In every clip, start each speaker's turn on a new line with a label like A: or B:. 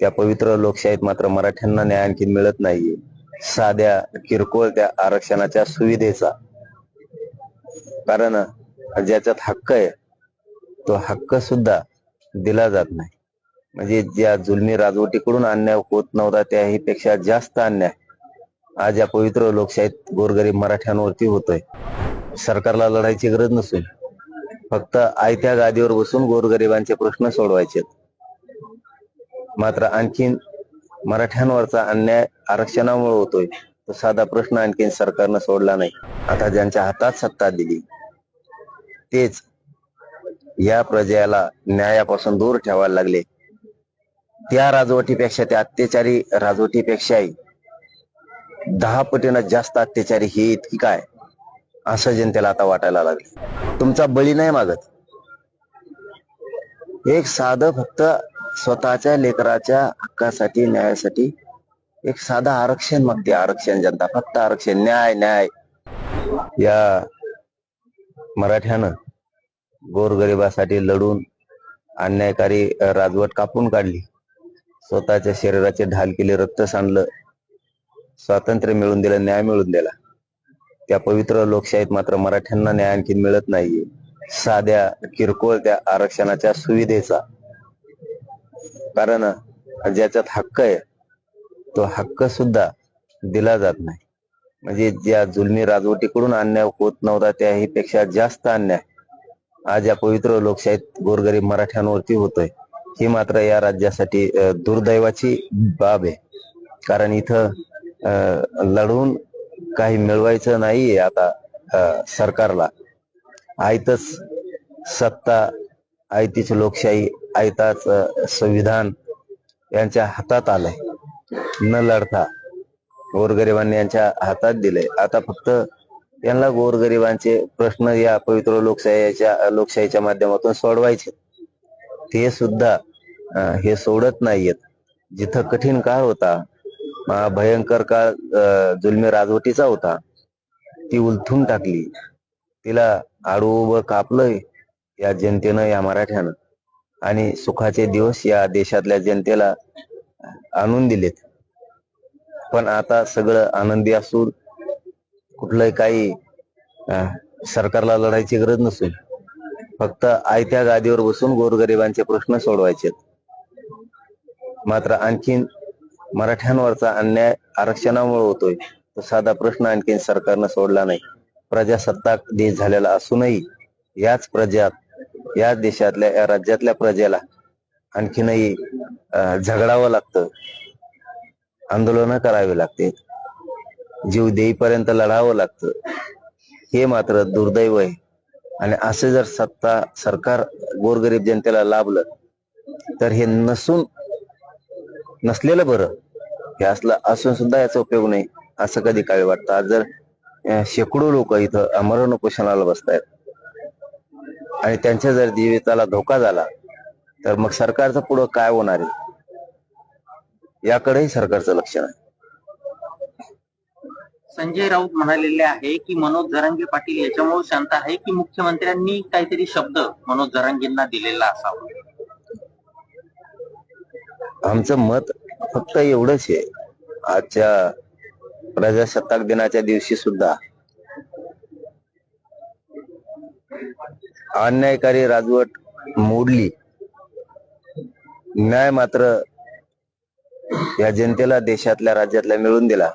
A: त्या पवित्र लोकशाहीत मात्र मराठ्यांना न्याय आणखी मिळत नाहीये. साध्या किरकोळ त्या आरक्षणाच्या सुविधेचा. कारण ज्याच्यात हक्क आहे तो हक्क सुद्धा दिला जात नाही. म्हणजे ज्या जुलमी राजवटीकडून अन्याय होत नव्हता त्याही पेक्षा जास्त अन्याय आज या पवित्र लोकशाहीत गोरगरीब मराठ्यांवरती होतोय. सरकारला लढायची गरज नसून फक्त आयत्या गादीवर बसून गोरगरिबांचे प्रश्न सोडवायचे मात्र आणखीन मराठ्यांवरचा अन्याय आरक्षणामुळे होतोय तो साधा प्रश्न आणखीन सरकारनं सोडला नाही. आता ज्यांच्या हातात सत्ता दिली तेच या प्रजेला न्यायापासून दूर ठेवायला लागले. त्या राजवटीपेक्षा त्या अत्याचारी राजवटीपेक्षाही दहा पटीनं जास्त अत्याचारी हे इतकी काय असं जनतेला आता वाटायला लागले. तुमचा बळी नाही मागत. एक साधं फक्त स्वतःच्या लेकराच्या हक्कासाठी न्यायासाठी एक साधा आरक्षण मागते आरक्षण जनता फक्त आरक्षण न्याय न्याय. या मराठ्यानं गोरगरिबासाठी लढून अन्यायकारी राजवट कापून काढली. स्वतःच्या शरीराचे ढाल केले रक्त सांडलं. स्वातंत्र्य मिळून दिलं न्याय मिळून दिला. त्या पवित्र लोकशाहीत मात्र मराठ्यांना न्याय आणखी मिळत नाहीये. साध्या किरकोळ त्या आरक्षणाच्या सुविधेचा कारण ज्याच्यात हक्क आहे तो हक्क सुद्धा दिला जात नाही. म्हणजे ज्या जुलमी राजवटीकडून अन्याय होत नव्हता त्याही पेक्षा जास्त अन्याय. आज या पवित्र लोकशाहीत गोरगरीब मराठ्यांवरती होतोय. ही मात्र या राज्यासाठी दुर्दैवाची बाब आहे. कारण इथं लढून काही मिळवायचं नाहीये आता सरकारला. आयतच सत्ता आयतीच लोकशाही आयताच संविधान यांच्या हातात आलंय. न लढता गोरगरिबांनी यांच्या हातात दिले आता फक्त यांना गोरगरिबांचे प्रश्न या पवित्र लोकशाहीच्या लोकशाहीच्या माध्यमातून सोडवायचे. ते सुद्धा हे सोडत नाहीयेत. जिथं कठीण काळ होता भयंकर काळ जुलमी राजवटीचा होता ती उलथून टाकली. तिला आडू उभं कापलंय. या जनतेनं या मराठ्यानं आणि सुखाचे दिवस या देशातल्या जनतेला आणून दिलेत. पण आता सगळं आनंदी असून कुठलंही काही सरकारला लढायची गरज नसून फक्त आयत्या गादीवर बसून गोरगरिबांचे प्रश्न सोडवायचे मात्र आणखीन मराठ्यांवरचा अन्याय आरक्षणामुळे होतोय तो साधा प्रश्न आणखीन सरकारनं सोडला नाही. प्रजासत्ताक देश झालेला असूनही याच प्रजात याच देशातल्या या राज्यातल्या प्रजेला आणखीनही अं, झगडावं लागतं. आंदोलन करावे लागते. जीव देईपर्यंत लढावं लागतं. हे मात्र दुर्दैव आहे. आणि असे जर सत्ता सरकार गोरगरीब जनतेला लाभलं तर हे नसून नसलेलं बरं. हे असलं असून सुद्धा याचा उपयोग नाही असं कधी काय वाटतं. आज जर शेकडो लोक इथं अमरण उपोषणाला बसतायत. आणि त्यांच्या जर जीविताला धोका झाला तर मग सरकारचं पुढं काय होणार आहे? याकडेही सरकारचं लक्ष नाही.
B: संजय राऊत म्हणालेले आहे की मनोज जरांगे पाटील याच्यामुळे शांत आहे की मुख्यमंत्र्यांनी काहीतरी शब्द मनोज जरांगेंना दिलेला असावा?
A: आमचं मत फक्त एवढंच आहे. आजच्या प्रजासत्ताक दिनाच्या दिवशी सुद्धा अन्यायकारी राजवट मोडली. न्याय मात्र या जनतेला देशातल्या राज्यातल्या मिळून दिला.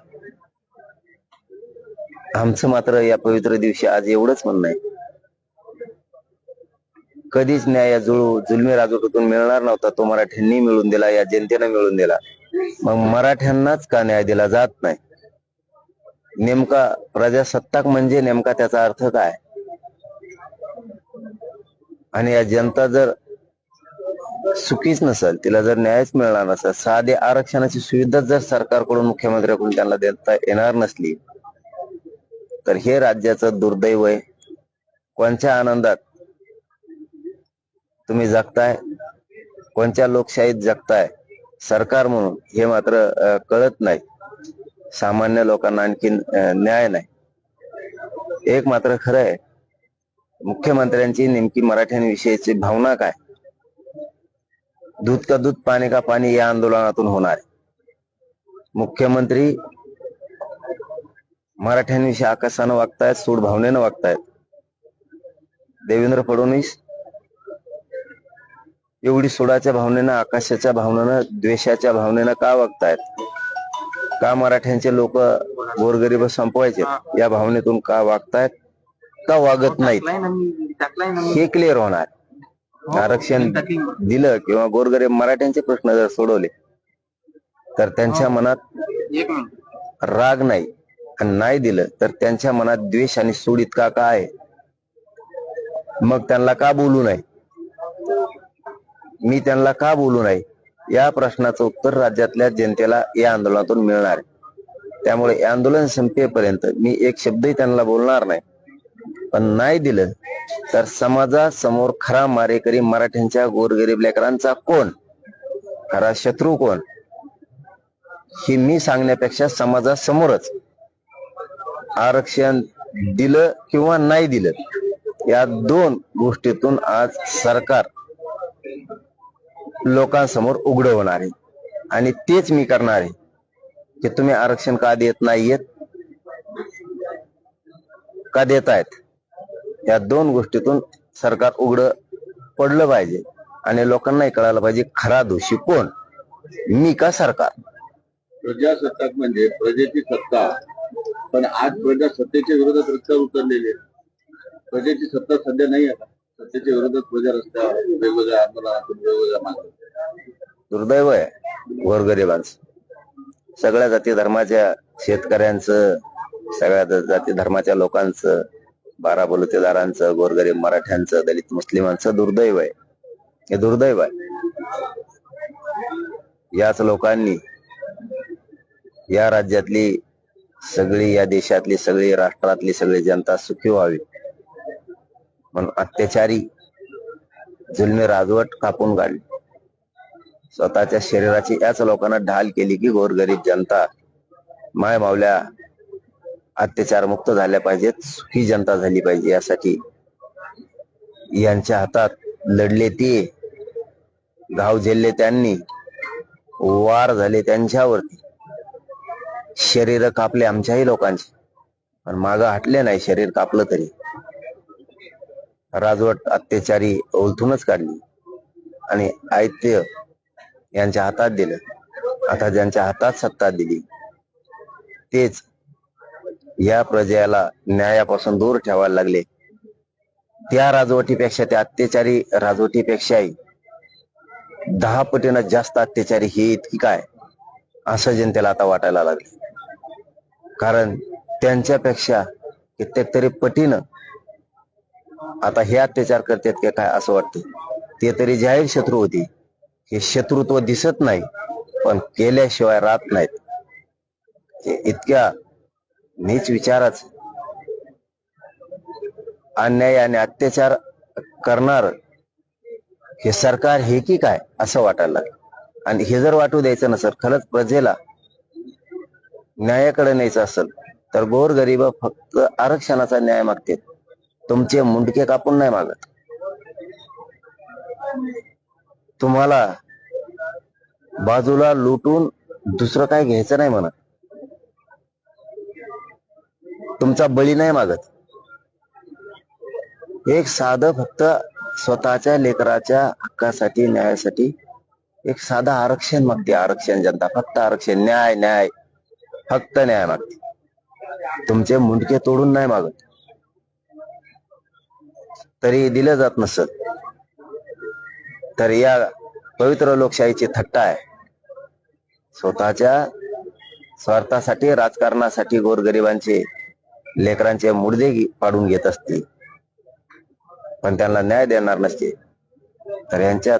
A: आमचं मात्र या पवित्र दिवशी आज एवढंच म्हणणं आहे. कधीच न्याय या जुळू जुलमी राजवटीतून मिळणार नव्हता तो मराठ्यांनी मिळून दिला या जनतेनं मिळून दिला. मग मराठ्यांनाच का न्याय दिला जात नाही? नेमका प्रजासत्ताक म्हणजे नेमका त्याचा अर्थ काय? आणि या जनता जर सुखीच नसेल तिला जर न्यायच मिळणार नसेल साधे आरक्षणाची सुविधा जर सरकारकडून मुख्यमंत्र्याकडून त्यांना देता येणार नसली तर हे राज्याचं दुर्दैव आहे. कोणत्या आनंदात तुम्ही जगताय? कोणत्या लोकशाहीत जगताय? सरकार म्हणून हे मात्र कळत नाही. सामान्य लोकांना आणखीन न्याय नाही. एक मात्र खरं आहे मुख्यमंत्र्यांची नेमकी मराठ्यांविषयीची भावना काय? दूध का दूध पाणी का पाणी या आंदोलनातून होणार आहे. मुख्यमंत्री मराठ्यांविषयी आकाशानं वागतायत सूड भावनेनं वागतायत. देवेंद्र फडणवीस एवढी सोडाच्या भावनेनं आकाशाच्या भावनेनं द्वेषाच्या भावनेनं का वागतायत? का मराठ्यांचे लोक गोरगरीब संपवायचे? या भावनेतून का वागतायत? का वागत नाहीत?
B: टाकलाय ना मी
A: हे क्लिअर होणार.
B: हो,
A: आरक्षण. दिलं किंवा गोरगरीब मराठ्यांचे प्रश्न जर सोडवले तर त्यांच्या मनात
B: एक मिनिट.
A: राग नाही आणि नाही दिलं तर त्यांच्या मनात द्वेष आणि सूड इतका का आहे? मग त्यांना का बोलू नये? मी त्यांना का बोलू नाही या प्रश्नाचं उत्तर राज्यातल्या जनतेला या आंदोलनातून मिळणार आहे. त्यामुळे हे आंदोलन संपेपर्यंत मी एक शब्दही त्यांना बोलणार नाही. पण नाही दिलं तर समाजासमोर खरा मारेकरी मराठ्यांच्या गोरगरीब लेकरांचा कोण? खरा शत्रू कोण? हे मी सांगण्यापेक्षा समाजासमोरच. आरक्षण दिलं किंवा नाही दिलं या दोन गोष्टीतून आज सरकार लोकांसमोर उघड होणार आहे. आणि तेच मी करणार आहे की तुम्ही आरक्षण का देत नाहीयेत? का देतायत? या दोन गोष्टीतून सरकार उघड पडलं पाहिजे आणि लोकांनाही कळायला पाहिजे खरा दोषी कोण? मी का सरकार?
C: प्रजासत्ताक म्हणजे प्रजेची सत्ता. पण आज प्रजा सत्तेच्या विरोधात रस्त्यावर उतरलेली आहे प्रजेची सत्ता सध्या नाही आता सत्तेच्या विरोधात प्रजा रस्त्यावर वेगवेगळ्या आंदोलनातून वेगवेगळ्या मागण्या
A: दुर्दैव आहे गोरगरिबांचं. सगळ्या जाती धर्माच्या शेतकऱ्यांचं सगळ्या जाती धर्माच्या लोकांचं बारा बलुतेदारांचं गोरगरीब मराठ्यांचं दलित मुस्लिमांचं दुर्दैव आहे. हे दुर्दैव आहे. याच लोकांनी या राज्यातली सगळी या देशातली सगळी राष्ट्रातली सगळी जनता सुखी व्हावी. म्हणून अत्याचारी जुलमी राजवट कापून काढली. स्वतःच्या शरीराची याच लोकांना ढाल केली की गोरगरीब जनता माय मावल्या अत्याचार मुक्त झाल्या पाहिजेत सुखी जनता झाली पाहिजे यासाठी. यांच्या हातात लढले ते घाव झेलले त्यांनी वार झाले त्यांच्यावरती. शरीर कापले आमच्याही लोकांचे पण माग हटले नाही शरीर कापलं तरी. राजवट अत्याचारी ओलथूनच काढली आणि ऐत्य यांच्या हातात दिलं. आता ज्यांच्या हातात सत्ता दिली तेच या प्रजेला न्यायापासून दूर ठेवायला लागले. त्या राजवटीपेक्षा त्या अत्याचारी राजवटीपेक्षाही दहा पटीनं जास्त अत्याचारी ही इतकी काय? असं जनतेला आता वाटायला लागले. कारण त्यांच्यापेक्षा कित्येक तरी पटीनं आता हे अत्याचार करतात की काय असं वाटतं? ते तरी जाहीर शत्रू होती. हे शत्रुत्व दिसत नाही पण केल्याशिवाय राहत नाहीत. इतक्या नीच विचाराच. अन्याय आणि अत्याचार करणार हे सरकार हे की काय असं वाटायला लागलं. आणि हे जर वाटू द्यायचं नसेल खरंच प्रजेला न्यायाकडे न्यायचं असेल तर गोर गरीब फक्त आरक्षणाचा न्याय मागते तुमचे मुंडके कापून नाही मागत. तुम्हाला बाजूला लुटून दुसरं काय घ्यायचं नाही म्हणत. तुमचा बळी नाही मागत. एक साधं फक्त स्वतःच्या लेकराच्या हक्कासाठी न्यायासाठी एक साधं आरक्षण मागते. आरक्षण जनता फक्त आरक्षण. न्याय न्याय. फक्त न्याय मागते. तुमचे मुंडके तोडून नाही मागत. तरी दिलं जात नसत तर या पवित्र लोकशाहीची थट्टा आहे. स्वतःच्या स्वार्थासाठी राजकारणासाठी गोरगरिबांचे लेकरांचे मुडदे पाडून घेत असते पण त्यांना न्याय देणार नसते. तर यांच्यात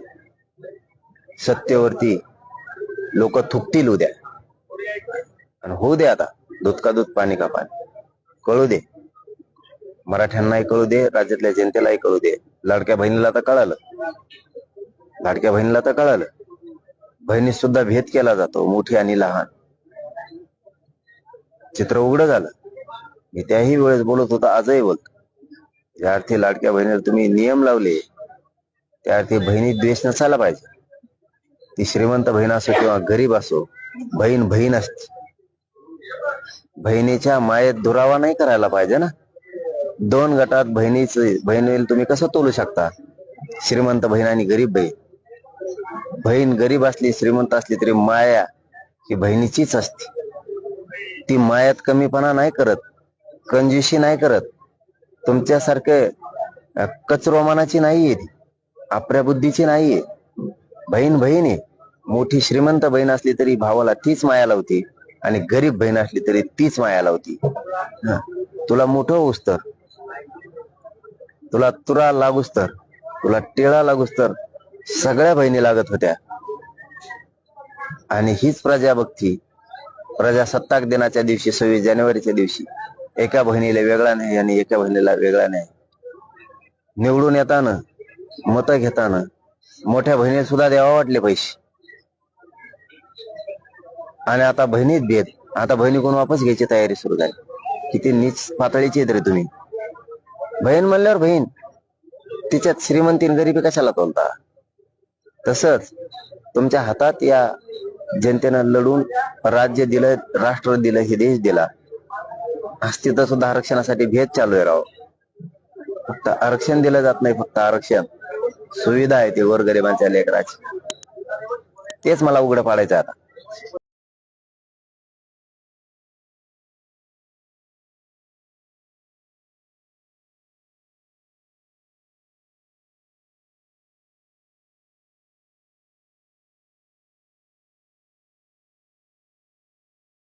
A: सत्तेवरती लोक थुकतील उद्या. आणि होऊ दे आता. दूध का दूध पाणी का पाणी. कळू दे. मराठ्यांनाही कळू दे राज्यातल्या जनतेलाही कळू दे. लाडक्या बहिणीला तर कळालं. लाडक्या बहिणीला तर कळालं. बहिणी सुद्धा भेद केला जातो मोठी आणि लहान. चित्र उघड झालं. मी त्याही वेळेस बोलत होतो आजही बोलतो. ज्या अर्थी लाडक्या बहिणीला तुम्ही नियम लावले त्या अर्थी बहिणी द्वेष नसायला पाहिजे. ती श्रीमंत बहीण असो किंवा गरीब असो बहीण बहीण असते. बहिणीच्या मायेत दुरावा नाही करायला पाहिजे ना? दोन गटात बहिणीच बहिणीला तुम्ही कसं तोलू शकता? श्रीमंत बहीण आणि गरीब बहीण. बहीण गरीब असली श्रीमंत असली तरी माया ही बहिणीचीच असते. ती मायात कमीपणा नाही करत. कंजुशी नाही करत. तुमच्यासारखे कचरोमानाची नाहीये ती. आपल्या बुद्धीची नाहीये. बहीण बहीण आहे मोठी श्रीमंत बहीण असली तरी भावाला तीच माया लावती आणि गरीब बहीण असली तरी तीच माया लावती. तुला मोठं होऊस तर. तुला तुरा लागूस तर. तुला टिळा लागूस तर. सगळ्या बहिणी लागत होत्या. आणि हीच प्रजाभक्ती प्रजासत्ताक दिनाच्या दिवशी सव्वीस जानेवारीच्या दिवशी. एका बहिणीला वेगळा नाही आणि एका बहिणीला वेगळा नाही. निवडून येताना मत घेताना मोठ्या बहिणीला सुद्धा द्यावा वाटले पैसे. आणि आता बहिणीत भेद आता बहिणी कोण वापस घ्यायची तयारी सुरू झाली. किती नीच पातळीची आहेत रे तुम्ही. बहीण म्हणल्यावर बहीण तिच्यात श्रीमंती गरीबी गरिबी कशाला तोलता तसंच तुमच्या हातात या जनतेनं लढून राज्य दिलं राष्ट्र दिलं हे देश दिला. आज सुद्धा आरक्षणासाठी भेद चालू आहे राव. फक्त आरक्षण दिलं जात नाही फक्त आरक्षण. सुविधा आहे ते गोरगरिबांच्या लेकराची. तेच मला उघडं पाडायचं आता.